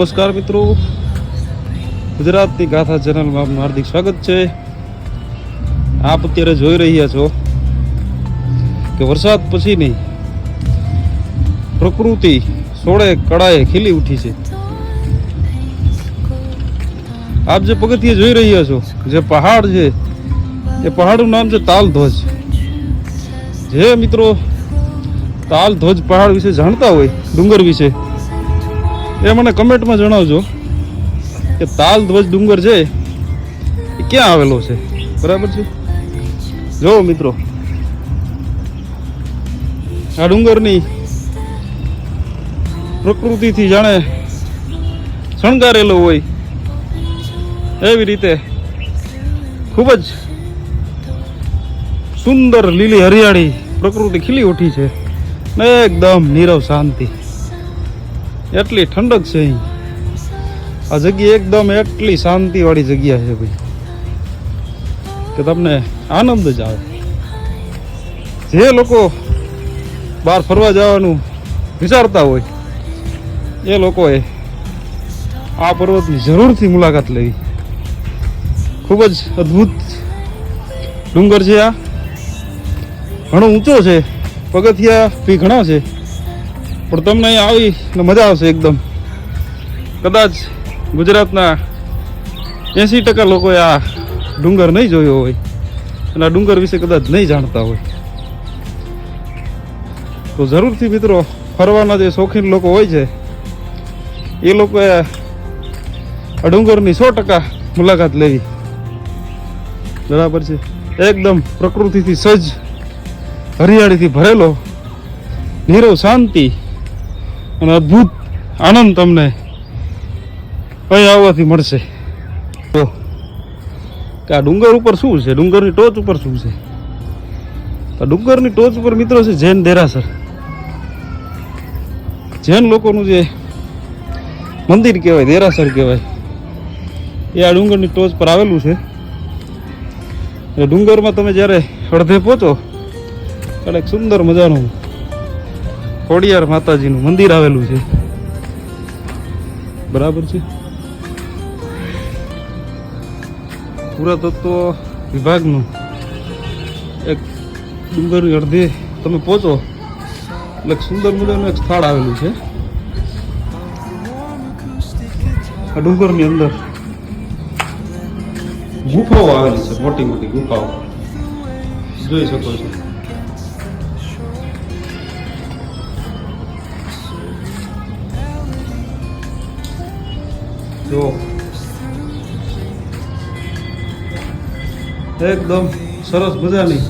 નમસ્કાર મિત્રો. ગુજરાતની ગાથા ચેનલમાં આપનું હાર્દિક સ્વાગત છે. આપ અત્યારે જોઈ રહ્યા છો કે વરસાદ પછીની પ્રકૃતિ સોળે કળાએ ખીલી ઉઠી છે. આપ જે પગથિયે જોઈ રહ્યા છો, જે પહાડ છે, એ પહાડનું નામ છે તાલ ધ્વજ જે મિત્રો તાલ ધ્વજ પહાડ વિશે જાણતા હોય, ડુંગર વિશે એ મને કમેન્ટમાં જણાવજો કે તાલ ધ્વજ ડુંગર છે એ ક્યાં આવેલો છે? બરાબર છે? જો મિત્રો. આ ડુંગરની પ્રકૃતિથી જાણે શણગારેલો હોય એવી રીતે ખૂબ જ સુંદર લીલી હરિયાળી પ્રકૃતિ ખીલી ઉઠી છે ને એકદમ નીરવ શાંતિ. એટલી ઠંડક છે અહીં. આ જગ્યા એકદમ એટલી શાંતિવાળી જગ્યા છે ભાઈ. કે તમને આનંદ જ આવે. જે લોકો બહાર ફરવા જવાનું વિચારતા હોય, એ લોકોએ આ પર્વતની જરૂરથી મુલાકાત લેવી. ખૂબ જ અદ્ભુત ડુંગર છે આ. ઘણો ઊંચો છે, પગથિયા બી ઘણા છે. પણ તમને અહીં આવી મજા આવશે એકદમ. કદાચ ગુજરાતના એંસી ટકા લોકોએ આ ડુંગર નહીં જોયો હોય અને આ ડુંગર વિશે કદાચ નહીં જાણતા હોય. તો જરૂરથી મિત્રો, ફરવાના જે શોખીન લોકો હોય છે, એ લોકોએ આ ડુંગરની સો ટકા મુલાકાત લેવી. બરાબર છે? એકદમ પ્રકૃતિથી સજ્જ, હરિયાળીથી ભરેલો નીરવ શાંતિ અને અદ્ભુત આનંદ તમને અહીં આવવાથી મળશે. તો કે આ ડુંગર ઉપર શું છે? ડુંગરની ટોચ ઉપર શું છે? આ ડુંગરની ટોચ ઉપર મિત્રો છે જૈન દેરાસર. જૈન લોકોનું જે મંદિર કહેવાય, દેરાસર કહેવાય, એ આ ડુંગરની ટોચ પર આવેલું છે. એ ડુંગરમાં તમે જ્યારે અડધે પહોંચો, ત્યારે એક સુંદર મજાનું ખોડિયાર માતાજીનું મંદિર આવેલું છે. બરાબર છે? પુરાતત્વ વિભાગનું એક ડુંગરની અડધે તમે પહોંચો. એટલે સુંદર મજાનું એક સ્થળ આવેલું છે. આ ડુંગરની અંદર ગુફાઓ આવેલી છે, મોટી મોટી ગુફાઓ. જોઈ શકો છો. જો. એકદમ સરસ મજાની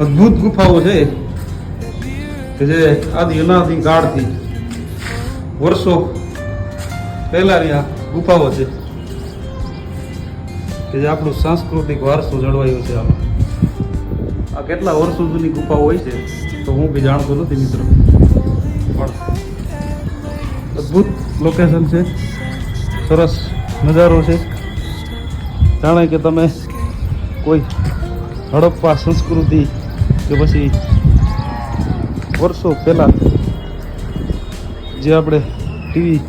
અદ્ભુત ગુફાઓ છે કે જે આદિ અનાદિ કાળથી વર્ષો પહેલાની આ ગુફાઓ છે. કે જે આપણું સાંસ્કૃતિક વારસો જળવાયો છે આ કેટલા વર્ષો જૂની ગુફાઓ હોય છે, તો હું બી જાણતો નથી મિત્રો. પણ અદ્ભુત લોકેશન છે. સરસ નજારો છે. જાણે કે તમે કોઈ હડપ્પા સંસ્કૃતિ કે પછી વર્ષો પહેલાં જે આપણે ટીવી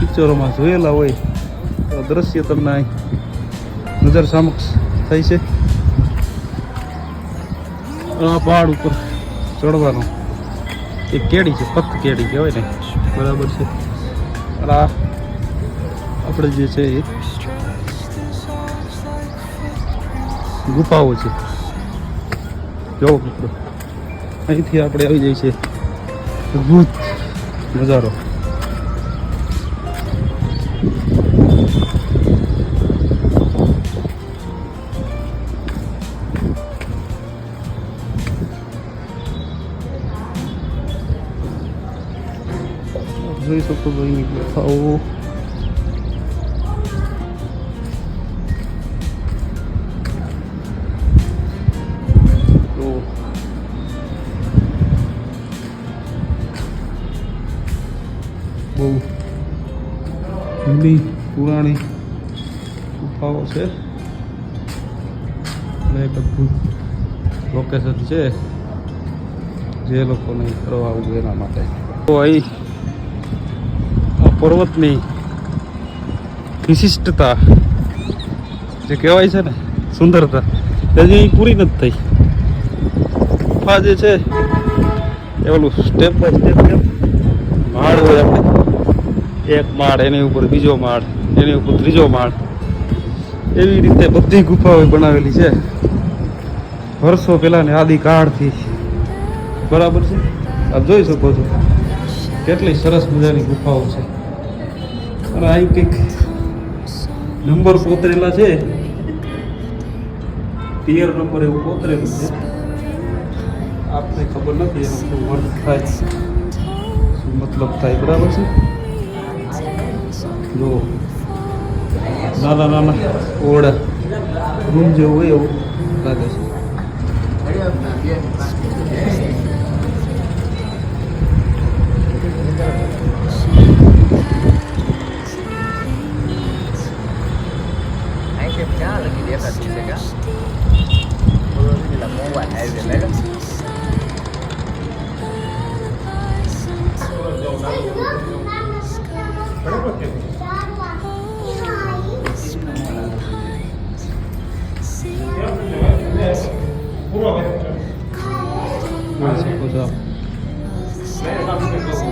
પિક્ચરોમાં જોયેલા હોય, તો દ્રશ્ય તમને નજર સમક્ષ થાય છે. આ પહાડ ઉપર ચડવાનો એક કેડી છે પથ કેડી કહેવાય ને. બરાબર છે. આ આપણે જે છે એ ગુફાઓ છે. જો મિત્રો, અહીંથી આપણે આવી જાય છે અદભુત નજારો. જોઈ શકો છો ગુફાઓ. જૂની પુરાણી ગુફાઓ છે. અને એક અદ્ભુત લોકેશન છે જે લોકોને ફરવા આવું એના માટે. તો અહીં આ પર્વતની વિશિષ્ટતા જે કહેવાય છે ને, સુંદરતા હજી પૂરી નથી થઈ. ગુફા જે છે, એ ઓલું સ્ટેપ બાય સ્ટેપ માળ હોય આપણે એક માળ, એની ઉપર બીજો માળ, એની ઉપર ત્રીજો માળ. એવી રીતે બધી ગુફાઓ બનાવેલી છે. વર્ષો પહેલાની આદિકાળથી બરાબર છે? આપ જોઈ શકો છો. કેટલી સરસ મજાની ગુફાઓ છે. અને અહીં કંઈક નંબર કોતરેલા છે. પિયર નંબર એવું કોતરેલું છે. આપને ખબર નથી, એનો શું અર્થ થાય, શું મતલબ થાય, બરાબર છે? જો નાના નાના ઓરડા રૂમ જેવું હોય એવું. લાગે છે.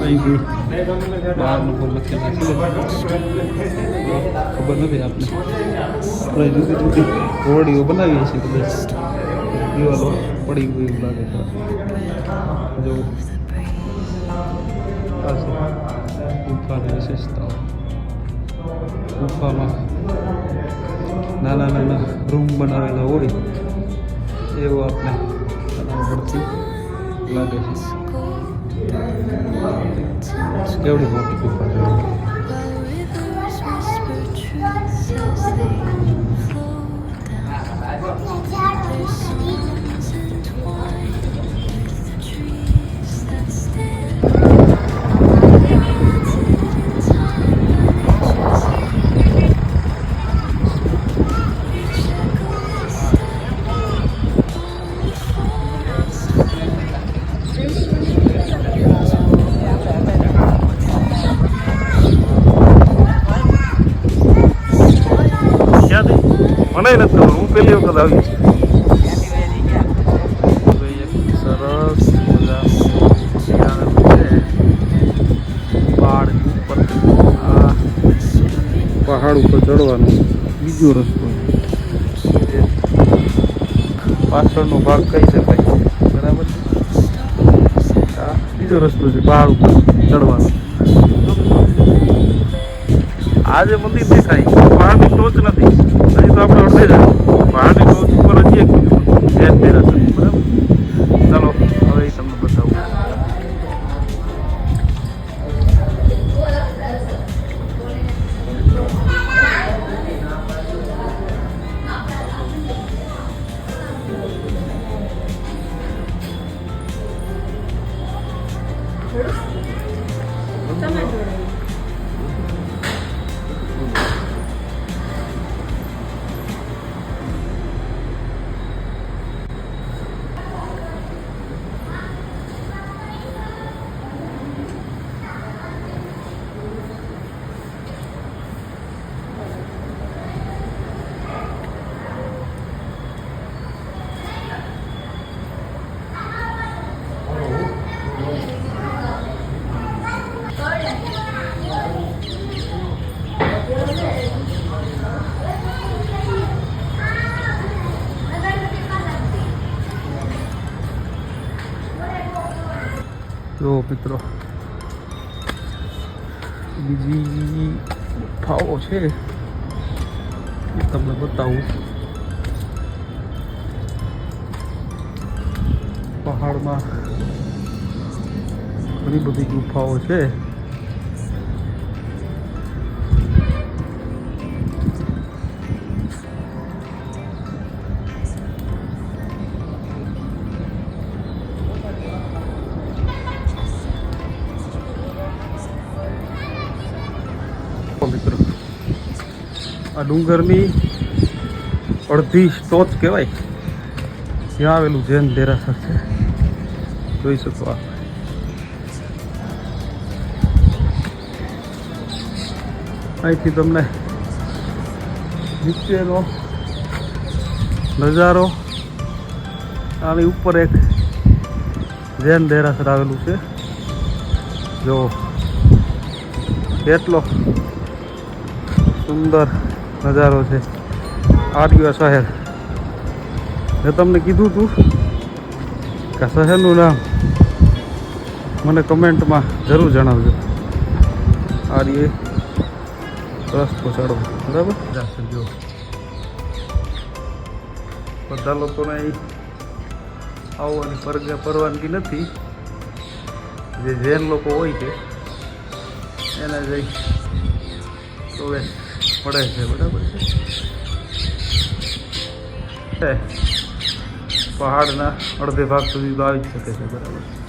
અહીં ગયું. બહારનું નંબર લખી ખબર નથી આપને. આપણે જુદી જુદી ઓરડીઓ બનાવીએ છીએ કદાચ. દિવાલો પડી ગઈ એવું લાગે જો. ગુફાની વિશેષતાઓ. ગુફામાં નાના નાના રૂમ બનાવેલા ઓળી એવું આપણે લાગે છે. કેવડી મોટી ગુફા છે પહેલી વખત આવી. છું સરસ પહાડ ઉપર આ પહાડ ઉપર ચડવાનો બીજો રસ્તો. છે પાછળનો ભાગ કહી શકાય? બરાબર? છે આ બીજો રસ્તો છે પહાડ ઉપર ચડવાનો. આ જે મંદિર દેખાય. પહાડની ટોચ નથી. હજી તો આપણે અડધે જ પહાડની ટોચ ઉપર જો મિત્રો. બીજી ગુફાઓ છે. એ તમને બતાવું. પહાડમાં ઘણી બધી ગુફાઓ છે. આ ડુંગરની અડધી ટોચ કહેવાય. ત્યાં આવેલું જૈન દેરાસર છે. જોઈ શકો આ અહીંથી તમને નીચેનો નજારો. આની ઉપર એક જૈન દેરાસર આવેલું છે. જો કેટલો સુંદર નજારો છે. આર્ય શહેર મેં તમને કીધું હતું કે શહેરનું નામ મને કમેન્ટમાં જરૂર જણાવજો. આર્ય રસ્તો ચડો બરાબર? જો બધા લોકોને આવવાની પરવાનગી નથી. જે જૈન લોકો હોય છે એને જઈ પ્રવેશ મળે છે બરાબર છે. પહાડના અડધે ભાગ સુધી આવી શકે છે બરાબર